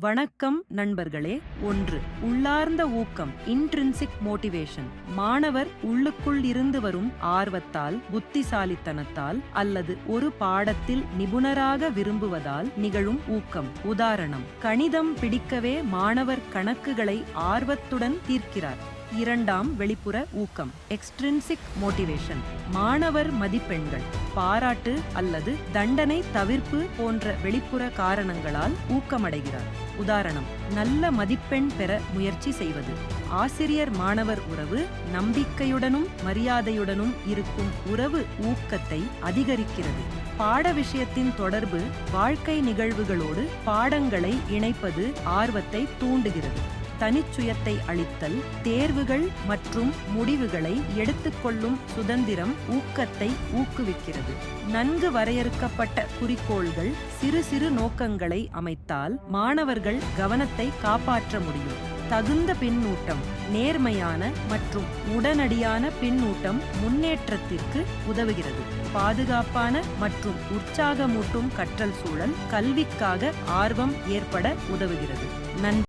வணக்கம் நண்பர்களே. ஒன்று உள்ளார்ந்த ஊக்கம் இன்ட்ரின்சிக் மோட்டிவேஷன் மாணவர் உள்ளுக்குள் இருந்து வரும் ஆர்வத்தால் புத்திசாலித்தனத்தால் அல்லது ஒரு பாடத்தில் நிபுணராக விரும்புவதால் நிகழும் ஊக்கம். உதாரணம் கணிதம் பிடிக்கவே மாணவர் கணக்குகளை ஆர்வத்துடன் தீர்க்கிறார். இரண்டாம் வெளிப்புற ஊக்கம் எக்ஸ்ட்ரின்சிக் மோட்டிவேஷன் மாணவர் மதிப்பெண்கள் பாராட்டு அல்லது தண்டனை தவிர்ப்பு போன்ற வெளிப்புற காரணங்களால் ஊக்கமடைகிறார். உதாரணம் நல்ல மதிப்பெண் பெற முயற்சி செய்வது. ஆசிரியர் மாணவர் உறவு நம்பிக்கையுடனும் மரியாதையுடனும் இருக்கும் உறவு ஊக்கத்தை அதிகரிக்கிறது. பாட விஷயத்தின் தொடர்பு வாழ்க்கை நிகழ்வுகளோடு பாடங்களை இணைப்பது ஆர்வத்தை தூண்டுகிறது. தனிச்சுயத்தை அளித்தல் தேர்வுகள் மற்றும் முடிவுகளை எடுத்துக்கொள்ளும் சுதந்திரம் ஊக்கத்தை ஊக்குவிக்கிறது. நன்கு வரையறுக்கப்பட்ட குறிக்கோள்கள் சிறு சிறு நோக்கங்களை அமைத்தால் மாணவர்கள் கவனத்தை காப்பாற்ற முடியும். தகுந்த பின்னூட்டம் நேர்மையான மற்றும் உடனடியான பின்னூட்டம் முன்னேற்றத்திற்கு உதவுகிறது. பாதுகாப்பான மற்றும் உற்சாகமூட்டும் கற்றல் சூழல் கல்விக்காக ஆர்வம் ஏற்பட உதவுகிறது. நன்றி.